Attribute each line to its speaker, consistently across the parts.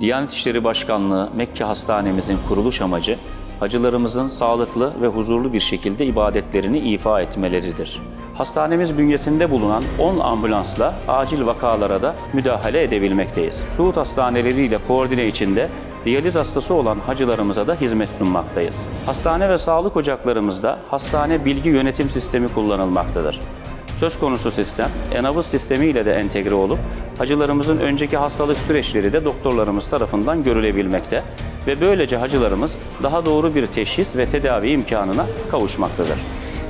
Speaker 1: Diyanet İşleri Başkanlığı Mekke Hastanemizin kuruluş amacı, hacılarımızın sağlıklı ve huzurlu bir şekilde ibadetlerini ifa etmeleridir. Hastanemiz bünyesinde bulunan 10 ambulansla acil vakalara da müdahale edebilmekteyiz. Suud hastaneleriyle koordine içinde diyaliz hastası olan hacılarımıza da hizmet sunmaktayız. Hastane ve sağlık ocaklarımızda hastane bilgi yönetim sistemi kullanılmaktadır. Söz konusu sistem, Enavuz sistemi ile de entegre olup hacılarımızın önceki hastalık süreçleri de doktorlarımız tarafından görülebilmekte ve böylece hacılarımız daha doğru bir teşhis ve tedavi imkanına kavuşmaktadır.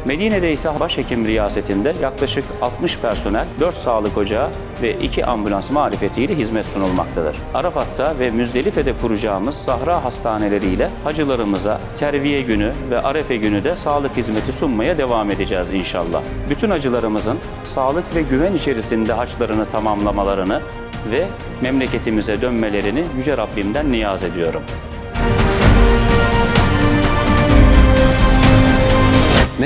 Speaker 1: Medine'de ise başhekim riyasetinde yaklaşık 60 personel, 4 sağlık ocağı ve 2 ambulans marifetiyle hizmet sunulmaktadır. Arafat'ta ve Müzdelife'de kuracağımız sahra hastaneleriyle hacılarımıza terviye günü ve arefe günü de sağlık hizmeti sunmaya devam edeceğiz inşallah. Bütün hacılarımızın sağlık ve güven içerisinde haçlarını tamamlamalarını ve memleketimize dönmelerini Yüce Rabbimden niyaz ediyorum.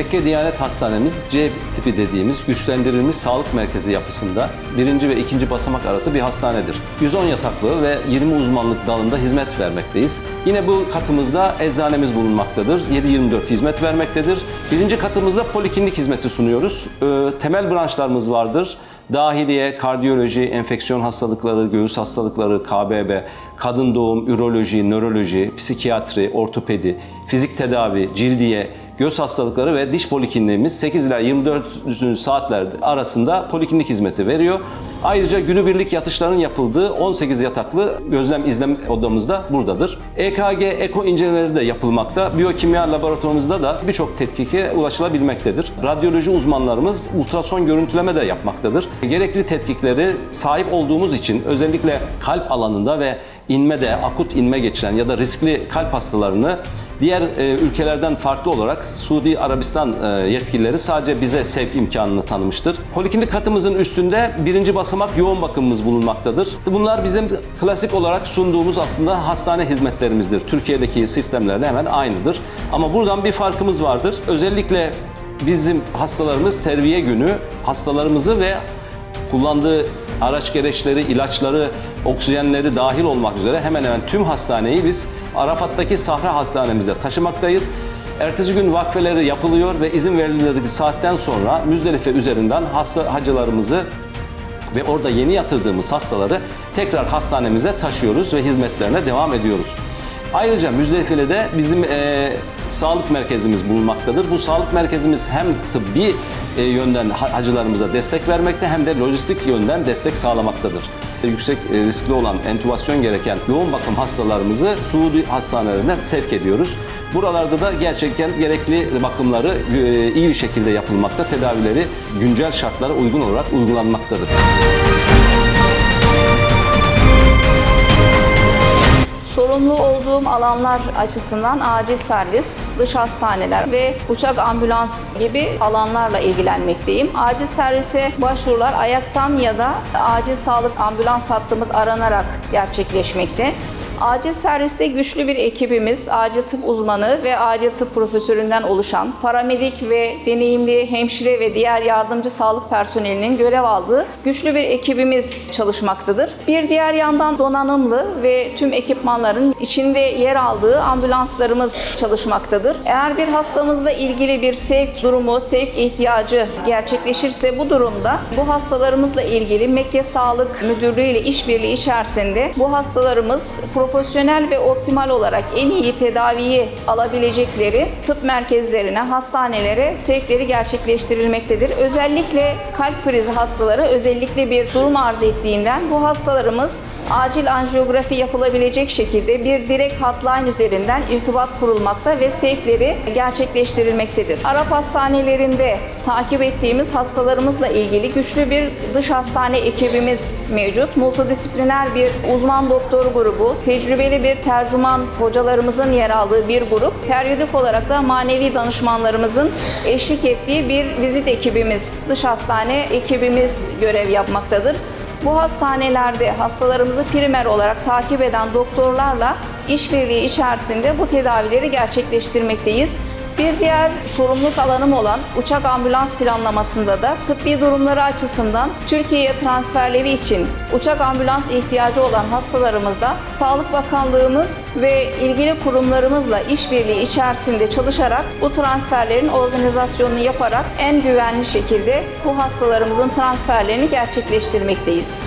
Speaker 2: Mekke Diyanet Hastanemiz C tipi dediğimiz güçlendirilmiş sağlık merkezi yapısında birinci ve ikinci basamak arası bir hastanedir. 110 yataklı ve 20 uzmanlık dalında hizmet vermekteyiz. Yine bu katımızda eczanemiz bulunmaktadır. 7-24 hizmet vermektedir. Birinci katımızda poliklinik hizmeti sunuyoruz. Ee, temel branşlarımız vardır. Dahiliye, kardiyoloji, enfeksiyon hastalıkları, göğüs hastalıkları, KBB, kadın doğum, üroloji, nöroloji, psikiyatri, ortopedi, fizik tedavi, cildiye, göz hastalıkları ve diş polikliniğimiz 8 ila 24 saatler arasında poliklinik hizmeti veriyor. Ayrıca günübirlik yatışların yapıldığı 18 yataklı gözlem izlem odamız da buradadır. EKG, eko incelemeleri de yapılmakta. Biyokimya laboratuvarımızda da birçok tetkike ulaşılabilmektedir. Radyoloji uzmanlarımız ultrason görüntüleme de yapmaktadır. Gerekli tetkikleri sahip olduğumuz için özellikle kalp alanında ve inmede, akut inme geçiren ya da riskli kalp hastalarını Diğer e, ülkelerden farklı olarak Suudi Arabistan e, yetkilileri sadece bize sevk imkanını tanımıştır. Poliklinik katımızın üstünde birinci basamak yoğun bakımımız bulunmaktadır. Bunlar bizim klasik olarak sunduğumuz aslında hastane hizmetlerimizdir. Türkiye'deki sistemlerle hemen aynıdır. Ama buradan bir farkımız vardır. Özellikle bizim hastalarımız terviye günü hastalarımızı ve kullandığı araç gereçleri, ilaçları, oksijenleri dahil olmak üzere hemen hemen tüm hastaneyi biz Arafat'taki Sahra Hastanemize taşımaktayız. Ertesi gün vakfeleri yapılıyor ve izin verildiği saatten sonra Müzdelife üzerinden hasta hacılarımızı ve orada yeni yatırdığımız hastaları tekrar hastanemize taşıyoruz ve hizmetlerine devam ediyoruz. Ayrıca Müzdelife'de bizim e, sağlık merkezimiz bulunmaktadır. Bu sağlık merkezimiz hem tıbbi e, yönden ha- hacılarımıza destek vermekte hem de lojistik yönden destek sağlamaktadır. Yüksek e, riskli olan entübasyon gereken yoğun bakım hastalarımızı Suudi hastanelerine sevk ediyoruz. Buralarda da gerçekten gerekli bakımları e, iyi bir şekilde yapılmakta, tedavileri güncel şartlara uygun olarak uygulanmaktadır.
Speaker 3: Sorumlu olduğum alanlar açısından acil servis, dış hastaneler ve uçak ambulans gibi alanlarla ilgilenmekteyim. Acil servise başvurular ayaktan ya da acil sağlık ambulans hattımız aranarak gerçekleşmekte. Acil serviste güçlü bir ekibimiz, acil tıp uzmanı ve acil tıp profesöründen oluşan paramedik ve deneyimli hemşire ve diğer yardımcı sağlık personelinin görev aldığı güçlü bir ekibimiz çalışmaktadır. Bir diğer yandan donanımlı ve tüm ekipmanların içinde yer aldığı ambulanslarımız çalışmaktadır. Eğer bir hastamızla ilgili bir sevk durumu, sevk ihtiyacı gerçekleşirse bu durumda bu hastalarımızla ilgili Mekke Sağlık Müdürlüğü ile işbirliği içerisinde bu hastalarımız profesyonel ve optimal olarak en iyi tedaviyi alabilecekleri tıp merkezlerine, hastanelere sevkleri gerçekleştirilmektedir. Özellikle kalp krizi hastaları özellikle bir durum arz ettiğinden bu hastalarımız acil anjiyografi yapılabilecek şekilde bir direkt hotline üzerinden irtibat kurulmakta ve sevkleri gerçekleştirilmektedir. Arap hastanelerinde takip ettiğimiz hastalarımızla ilgili güçlü bir dış hastane ekibimiz mevcut. Multidisipliner bir uzman doktor grubu, tecrübeli bir tercüman hocalarımızın yer aldığı bir grup, periyodik olarak da manevi danışmanlarımızın eşlik ettiği bir vizit ekibimiz, dış hastane ekibimiz görev yapmaktadır. Bu hastanelerde hastalarımızı primer olarak takip eden doktorlarla işbirliği içerisinde bu tedavileri gerçekleştirmekteyiz. Bir diğer sorumluluk alanım olan uçak ambulans planlamasında da tıbbi durumları açısından Türkiye'ye transferleri için uçak ambulans ihtiyacı olan hastalarımızda Sağlık Bakanlığımız ve ilgili kurumlarımızla işbirliği içerisinde çalışarak bu transferlerin organizasyonunu yaparak en güvenli şekilde bu hastalarımızın transferlerini gerçekleştirmekteyiz.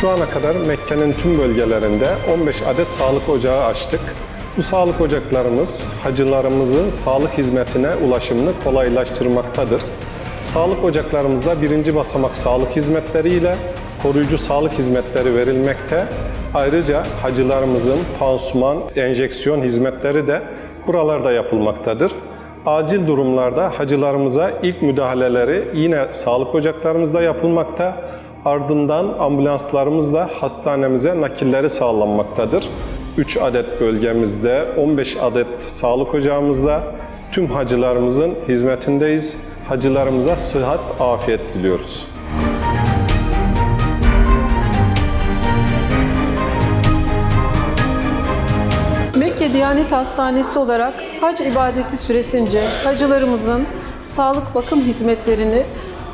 Speaker 4: Şu ana kadar Mekke'nin tüm bölgelerinde 15 adet sağlık ocağı açtık. Bu sağlık ocaklarımız hacılarımızın sağlık hizmetine ulaşımını kolaylaştırmaktadır. Sağlık ocaklarımızda birinci basamak sağlık hizmetleriyle koruyucu sağlık hizmetleri verilmekte. Ayrıca hacılarımızın pansuman, enjeksiyon hizmetleri de buralarda yapılmaktadır. Acil durumlarda hacılarımıza ilk müdahaleleri yine sağlık ocaklarımızda yapılmakta. Ardından ambulanslarımızla hastanemize nakilleri sağlanmaktadır. 3 adet bölgemizde, 15 adet sağlık ocağımızda tüm hacılarımızın hizmetindeyiz. Hacılarımıza sıhhat, afiyet diliyoruz.
Speaker 5: Mekke Diyanet Hastanesi olarak hac ibadeti süresince hacılarımızın sağlık bakım hizmetlerini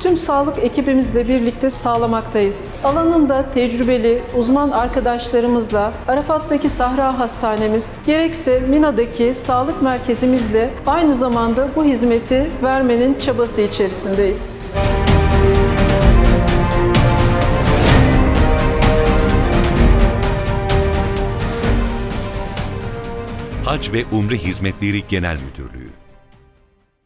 Speaker 5: tüm sağlık ekibimizle birlikte sağlamaktayız. Alanında tecrübeli uzman arkadaşlarımızla Arafat'taki Sahra Hastanemiz gerekse Mina'daki sağlık merkezimizle aynı zamanda bu hizmeti vermenin çabası içerisindeyiz.
Speaker 6: Hac ve Umre Hizmetleri Genel Müdürlüğü